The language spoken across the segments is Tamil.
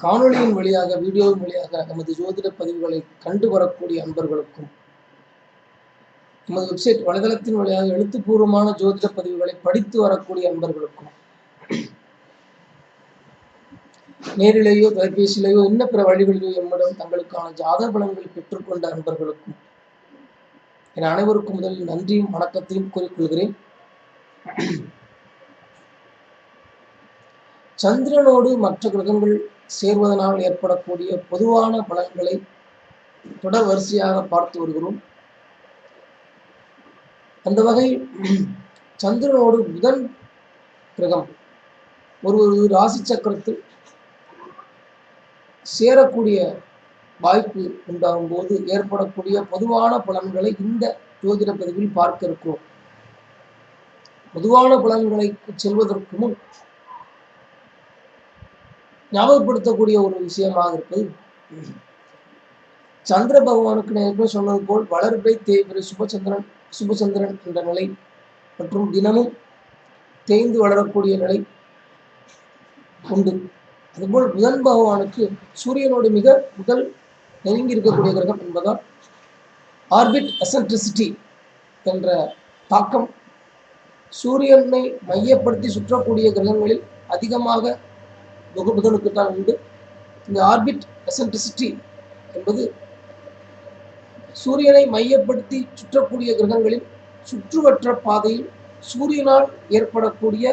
காணொளியின் வழியாக வீடியோவின் வழியாக நமது ஜோதிட பதிவுகளை கண்டு வரக்கூடிய அன்பர்களுக்கும் நமது வெப்சைட் வலைதளத்தின் வழியாக எழுத்துப்பூர்வமான ஜோதிட பதிவுகளை படித்து வரக்கூடிய அன்பர்களுக்கும் நேரிலேயோ தொலைபேசியிலேயோ இன்ன பிற வழிகளிலோ எம்மிடம் தங்களுக்கான ஜாதக பலன்களை பெற்றுக்கொண்ட அன்பர்களுக்கும் என அனைவருக்கும் முதலில் நன்றியும் வணக்கத்தையும் கூறிக்கொள்கிறேன். சந்திரனோடு மற்ற கிரகங்கள் சேர்வதனால் ஏற்படக்கூடிய பொதுவான பலன்களை தொடர் வரிசையாக பார்த்து வருகிறோம். அந்த வகை சந்திரனோடு புதன் கிரகம் ஒரு ஒரு ராசி சக்கரத்தில் சேரக்கூடிய வாய்ப்பு உண்டாகும் போது ஏற்படக்கூடிய பொதுவான பலன்களை இந்த ஜோதிட பதிவில் பார்க்க இருக்கிறோம். பொதுவான பலன்களை செல்வதற்கு முன் ஞாபகப்படுத்தக்கூடிய ஒரு விஷயமாக இருப்பது சந்திர பகவானுக்கு நேர்களை சொன்னது போல் வளர்பை தேய்பிரை சுபச்சந்திரன் சுபச்சந்திரன் என்ற நிலை மற்றும் தினமும் தேய்ந்து வளரக்கூடிய நிலை உண்டு. அதுபோல் புதன் பகவானுக்கு சூரியனோடு மிக முதல் நெருங்கி இருக்கக்கூடிய கிரகம் என்பதால் ஆர்பிட் அசன்ட்ரிசிட்டி என்ற தாக்கம் சூரியனை மையப்படுத்தி சுற்றக்கூடிய கிரகங்களில் அதிகமாக புதனுக்கு தான் உண்டு. இந்த ஆர்பிட் எசன்ட்ரிசிட்டி என்பது சூரியனை மையப்படுத்தி சுற்றக்கூடிய கிரகங்களில் சுற்றுவற்ற பாதையில் சூரியனால் ஏற்படக்கூடிய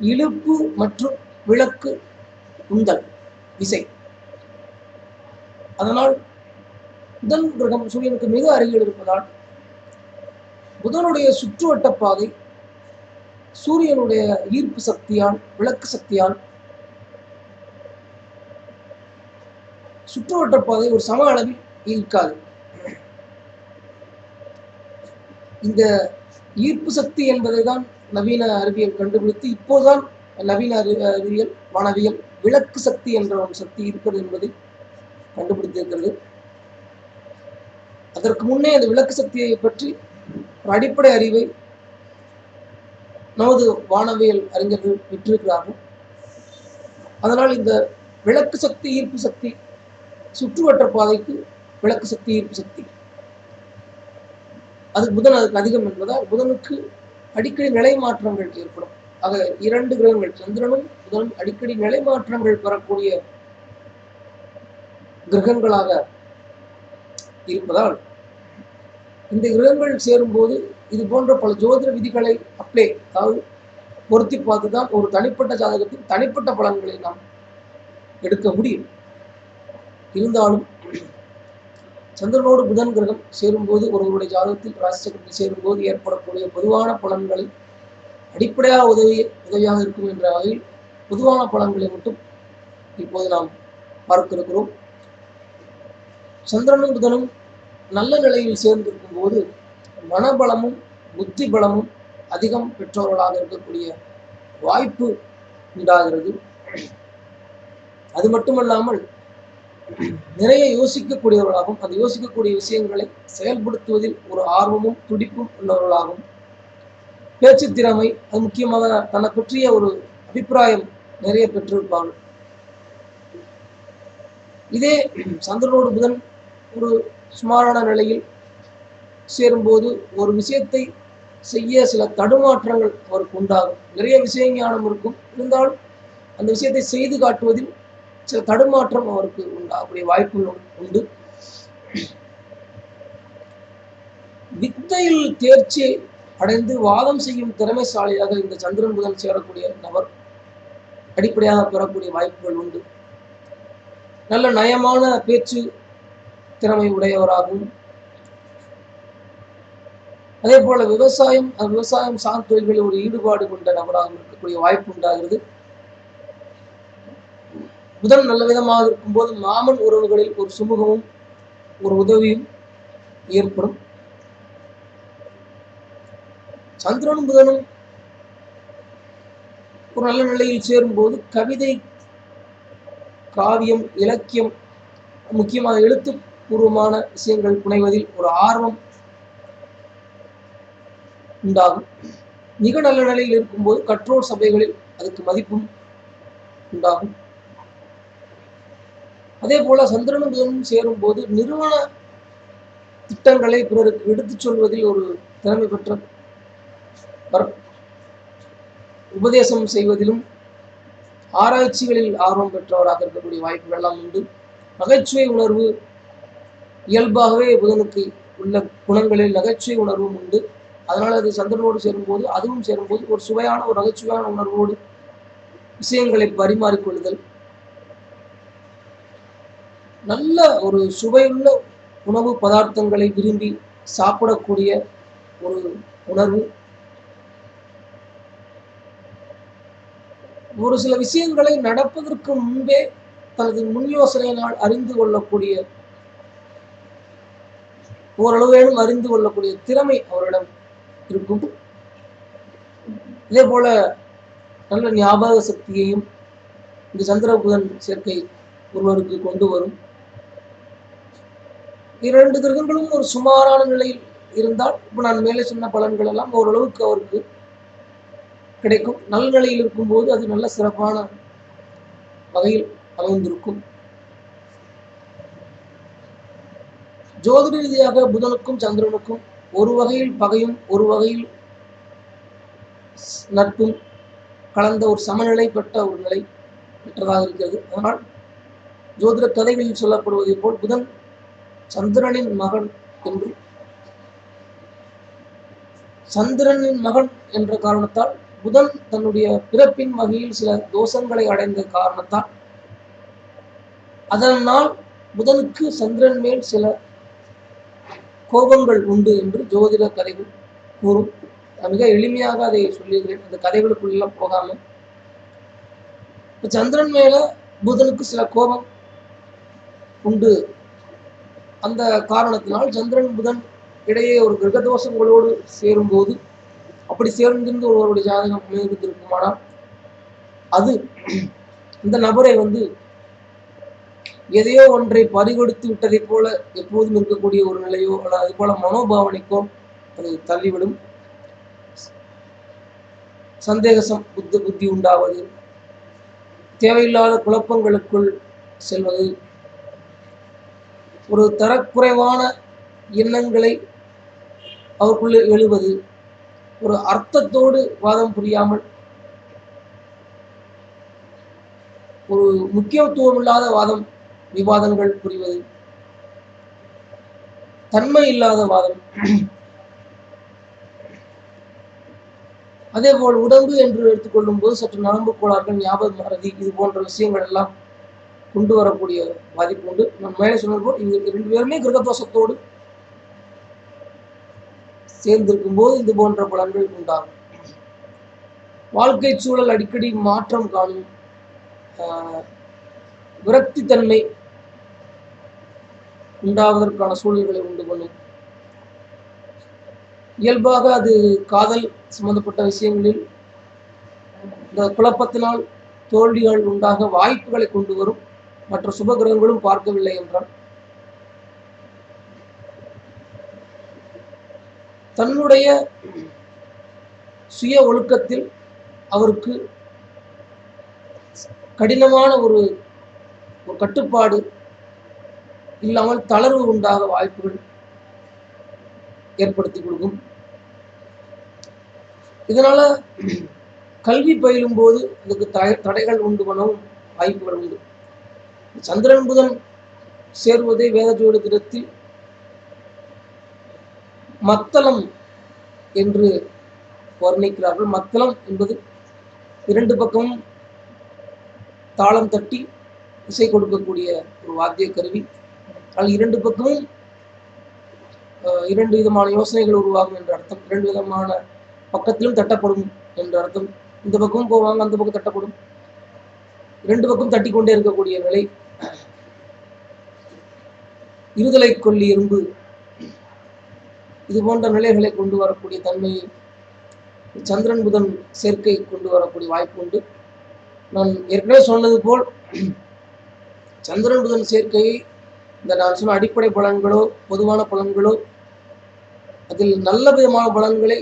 இழுப்பு மற்றும் விளக்கு உந்தல் விசை. அதனால் புதன் கிரகம் சூரியனுக்கு மிக அருகில் இருப்பதால் புதனுடைய சுற்றுவட்ட பாதை சூரியனுடைய ஈர்ப்பு சக்தியால் விளக்கு சக்தியால் சுற்றுவட்ட பாதை ஒரு சம அளவில் இருக்காது. இந்த ஈர்ப்பு சக்தி என்பதை தான் நவீன அறிவியல் கண்டுபிடித்து இப்போதுதான் நவீன அறி அறிவியல் வானவியல் விளக்கு சக்தி என்ற ஒரு சக்தி இருக்கிறது என்பதை கண்டுபிடித்திருக்கிறது. அதற்கு முன்னே அந்த விளக்கு சக்தியை பற்றி ஒரு அடிப்படை அறிவை நமது வானவியல் அறிஞர்கள் பெற்றிருக்கிறார்கள் அதனால் இந்த விளக்கு சக்தி ஈர்ப்பு சக்தி சுற்றுவட்ட பாதைக்கு விளக்கு சக்தி ஈர்ப்பு சக்தி. அது புதன் அதுக்கு அதிகம் என்பதால் புதனுக்கு அடிக்கடி நிலை மாற்றங்கள் ஏற்படும். ஆக இரண்டு கிரகங்கள் சந்திரனும் புதனும் அடிக்கடி நிலை மாற்றங்கள் பெறக்கூடிய கிரகங்களாக இருப்பதால் இந்த கிரகங்கள் சேரும்போது இது போன்ற பல ஜோதிட விதிகளை அப்ளே அதாவது பொருத்தி பார்த்து தான் ஒரு தனிப்பட்ட ஜாதகத்தின் தனிப்பட்ட பலன்களை நாம் எடுக்க முடியும். இருந்தாலும் சந்திரனோடு புதன் கிரகம் சேரும்போது ஒருவருடைய ஜாதகத்தில் ராசிசக்கரத்தில் சேரும்போது ஏற்படக்கூடிய பொதுவான பலன்களை அடிப்படையாக உதவி உதவியாக இருக்கும் என்ற வகையில் பொதுவான பலன்களை மட்டும் இப்போது நாம் பார்க்க இருக்கிறோம் சந்திரனும் புதனும் நல்ல நிலையில் சேர்ந்திருக்கும் போது மனபலமும் புத்தி பலமும் அதிகம் பெற்றவர்களாக இருக்கக்கூடிய வாய்ப்பு உண்டாகிறது. அது மட்டுமல்லாமல் நிறைய யோசிக்கக்கூடியவர்களாகவும் அந்த யோசிக்கக்கூடிய விஷயங்களை செயல்படுத்துவதில் ஒரு ஆர்வமும் துடிப்பும் உள்ளவர்களாகவும் பேச்சு திறமை அது முக்கியமாக தன்னை பற்றிய ஒரு அபிப்பிராயம் நிறைய பெற்றிருப்பார்கள். இதே சந்திரனோடு புதன் ஒரு சுமாரான நிலையில் சேரும்போது ஒரு விஷயத்தை செய்ய சில தடுமாற்றங்கள் அவருக்கு உண்டாகும். நிறைய விஷய ஞானம் இருக்கும். இருந்தாலும் அந்த விஷயத்தை செய்து காட்டுவதில் சில தடுமாற்றம் அவருக்கு உண்டாகக்கூடிய வாய்ப்புகள் உண்டு. வித்தையில் தேர்ச்சி அடைந்து வாதம் செய்யும் திறமைசாலியாக இந்த சந்திரன் புதன் சேரக்கூடிய நபர் அடிப்படையாக பெறக்கூடிய வாய்ப்புகள் உண்டு. நல்ல நயமான பேச்சு திறமை உடையவராகவும் அதே போல விவசாயம் விவசாயம் சார்ந்த தொழில்களில் ஒரு ஈடுபாடு கொண்ட நபராக இருக்கக்கூடிய வாய்ப்பு உண்டாகிறது. புதன் நல்ல விதமாக இருக்கும்போது மாமன் உறவுகளில் ஒரு சுமூகமும் ஒரு உதவியும் ஏற்படும். சந்திரனும் புதனும் ஒரு நல்ல நிலையில் சேரும்போது கவிதை காவியம் இலக்கியம் முக்கியமாக எழுத்துப்பூர்வமான விஷயங்கள் புனைவதில் ஒரு ஆர்வம் உண்டாகும். மிக நல்ல நிலையில் இருக்கும்போது கற்றோர் சபைகளில் அதுக்கு மதிப்பும் உண்டாகும். அதே போல சந்திரனும் புதனும் சேரும் போது நிறுவன திட்டங்களை பிறருக்கு எடுத்துச் சொல்வதில் ஒரு திறமை பெற்ற உபதேசம் செய்வதிலும் ஆராய்ச்சிகளில் ஆர்வம் பெற்றவராக இருக்கக்கூடிய வாய்ப்புகள் எல்லாம் உண்டு. நகைச்சுவை உணர்வு இயல்பாகவே புதனுக்கு உள்ள குணங்களில் நகைச்சுவை உணர்வும் உண்டு. அதனால் அது சந்திரனோடு சேரும்போது அதுவும் சேரும்போது ஒரு சுவையான ஒரு நகைச்சுவையான உணர்வோடு விஷயங்களை பரிமாறிக்கொள்ளுதல் நல்ல ஒரு சுவையுள்ள உணவு பதார்த்தங்களை விரும்பி சாப்பிடக்கூடிய ஒரு உணர்வு. ஒரு சில விஷயங்களை நடப்பதற்கு முன்பே தனது முன் யோசனையினால் அறிந்து கொள்ளக்கூடிய ஓரளவேனும் அறிந்து கொள்ளக்கூடிய திறமை அவரிடம் இருக்கும். இதே போல நல்ல ஞாபக சக்தியையும் இந்த சந்திர புதன் சேர்க்கை ஒருவருக்கு கொண்டு வரும். இரண்டு கிரகங்களும் ஒரு சுமாரான நிலையில் இருந்தால் இப்போ நான் மேலே சொன்ன பலன்கள் எல்லாம் ஓரளவுக்கு அவருக்கு கிடைக்கும். நல்ல நிலையில் இருக்கும்போது அது நல்ல சிறப்பான வகையில் அமைந்திருக்கும். ஜோதிட ரீதியாக புதனுக்கும் சந்திரனுக்கும் ஒரு வகையில் பகையும் ஒரு வகையில் நட்பும் கலந்த ஒரு சமநிலை பெற்ற ஒரு நிலை பெற்றதாக இருக்கிறது. அதனால் ஜோதிட கதைகளில் சொல்லப்படுவதை போல் புதன் சந்திரனின் மகன் என்று. சந்திரனின் மகன் என்ற காரணத்தால் புதன் தன்னுடைய பிறப்பின் வகையில் சில தோஷங்களை அடைந்த காரணத்தால் அதனால் புதனுக்கு சந்திரன் மேல் சில கோபங்கள் உண்டு என்று ஜோதிட கதைகள் கூறும். மிக எளிமையாக அதை சொல்லுகிறேன் அந்த கதைகளுக்குள்ளெல்லாம் போகாமல். சந்திரன் மேல புதனுக்கு சில கோபம் உண்டு. அந்த காரணத்தினால் சந்திரன் புதன் இடையே ஒரு கிரகதோஷங்களோடு சேரும்போது அப்படி சேர்ந்திருந்து ஒருவருடைய ஜாதகம் அமைந்திருக்குமானால் அது இந்த நபரை வந்து எதையோ ஒன்றை பறிகொடுத்து விட்டதை போல எப்போதும் இருக்கக்கூடிய ஒரு நிலையோ அல்லது அது போல மனோபாவனைக்கோ அது தள்ளிவிடும். சந்தேக புத்தி புத்தி உண்டாவது தேவையில்லாத குழப்பங்களுக்குள் செல்வது ஒரு தரக்குறைவான எண்ணங்களை அவருக்குள்ளே எழுவது. ஒரு அர்த்தத்தோடு வாதம் புரியாமல் ஒரு முக்கியத்துவம் இல்லாத வாதம் விவாதங்கள் புரிவது. தன்மை இல்லாத வாதம். அதே போல் உடம்பு என்று எடுத்துக்கொள்ளும் போது சற்று நரம்பு கோளாறுகள் ஞாபகம் மறதி இது போன்ற விஷயங்கள் எல்லாம் கொண்டு வரக்கூடிய பாதிப்பு உண்டு. நான் மேலே சொன்னது போல் இவங்க ரெண்டு பேருமே கிரகதோஷத்தோடு சேர்ந்திருக்கும் போது இது போன்ற பலன்கள் உண்டாகும். வாழ்க்கை சூழல் அடிக்கடி மாற்றம் காணும் விரக்தி தன்மை உண்டாவதற்கான சூழல்களை உண்டு பண்ணும். இயல்பாக அது காதல் சம்பந்தப்பட்ட விஷயங்களில் இந்த குழப்பத்தினால் தோல்விகள் உண்டாக வாய்ப்புகளை கொண்டு வரும். மற்ற சுபகிரகங்களும் பார்க்கவில்லை என்றால் தன்னுடைய சுய ஒழுக்கத்தில் அவருக்கு கடினமான ஒரு ஒரு கட்டுப்பாடு இல்லாமல் தளர்வு உண்டாக வாய்ப்புகள் ஏற்படுத்தி கொடுக்கும். இதனால கல்வி பயிலும் போது அதுக்கு தடைகள் உண்டு பண்ணவும் வாய்ப்புகள் உண்டு. சந்திரன் புதன் சேர்வதே வேத ஜோதிடத்தில் மத்தளம் என்று வர்ணிக்கிறார்கள். மத்தளம் என்பது இரண்டு பக்கமும் தாளம் தட்டி இசை கொடுக்கக்கூடிய ஒரு வாத்திய கருவி. அதில் இரண்டு பக்கமும் இரண்டு விதமான யோசனைகள் உருவாகும் என்ற அர்த்தம். இரண்டு விதமான பக்கத்திலும் தட்டப்படும் என்ற அர்த்தம். இந்த பக்கமும் போவாங்க அந்த பக்கம் தட்டப்படும். இரண்டு பக்கம் தட்டி கொண்டே இருக்கக்கூடிய நிலை இருதலை கொல்லி இரும்பு. இது போன்ற நிலைகளை கொண்டு வரக்கூடிய தன்மையை சந்திரன் புதன் சேர்க்கை கொண்டு வரக்கூடிய வாய்ப்பு உண்டு. நான் ஏற்கனவே சொன்னது போல் சந்திரன் புதன் சேர்க்கையை இந்த நான் சொன்ன அடிப்படை பலன்களோ பொதுவான பலன்களோ அதில் நல்ல விதமான பலன்களை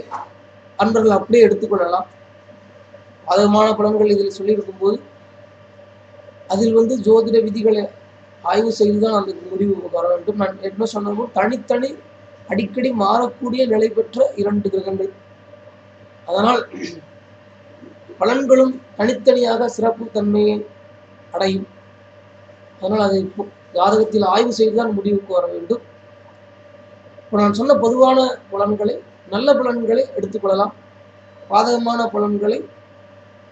அன்பர்கள் அப்படியே எடுத்துக்கொள்ளலாம் அதமான பலன்கள் இதில் சொல்லியிருக்கும் போது அதில் வந்து ஜோதிட விதிகளை ஆய்வு செய்து தான் அந்த முடிவு வர வேண்டும். நான் என்ன சொன்னபோது தனித்தனி அடிக்கடி மாறக்கூடிய நிலை பெற்ற இரண்டு கிரகங்கள். அதனால் பலன்களும் தனித்தனியாக சிறப்பு தன்மையை அடையும். அதனால் அதை ஜாதகத்தில் ஆய்வு செய்துதான் முடிவுக்கு வர வேண்டும். இப்போ நான் சொன்ன பொதுவான பலன்களை நல்ல பலன்களை எடுத்துக்கொள்ளலாம் பாதகமான பலன்களை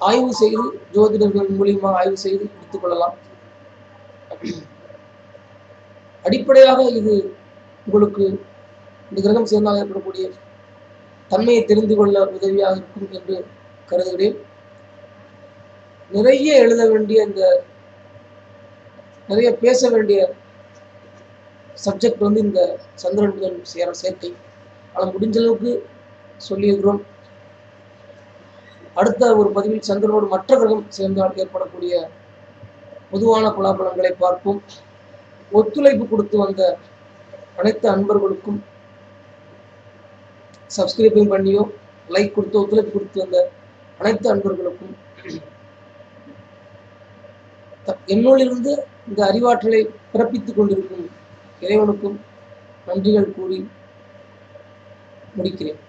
ஆய்வு செய்து ஜோதிடர்கள் மூலியமாக ஆய்வு செய்து எடுத்துக்கொள்ளலாம் அடிப்படையாக இது உங்களுக்கு இந்த கிரகம் சேர்ந்தால் ஏற்படக்கூடிய தன்மையை தெரிந்து கொள்ள உதவியாக இருக்கும் என்று கருதுகிறேன். நிறைய எழுத வேண்டிய இந்த நிறைய பேச வேண்டிய சப்ஜெக்ட் வந்து இந்த சந்திரன் புதன் சேர சேர்க்கை. ஆனால் முடிஞ்ச அளவுக்கு சொல்லியிருக்கிறோம். அடுத்த ஒரு பதிவில் சந்திரனோடு மற்ற கிரகம் சேர்ந்தால் ஏற்படக்கூடிய பொதுவான குலாபலங்களை பார்ப்போம். ஒத்துழைப்பு கொடுத்து வந்த அனைத்து அன்பர்களுக்கும் சப்ஸ்கிரைபிங் பண்ணியோ லைக் கொடுத்து ஒத்துழைப்பு கொடுத்து வந்த அனைத்து அன்பர்களுக்கும் த- இந்த அறிவாற்றலை பிறப்பித்துக் கொண்டிருக்கும் இறைவனுக்கும் நன்றிகள் கூறி முடிக்கிறேன்.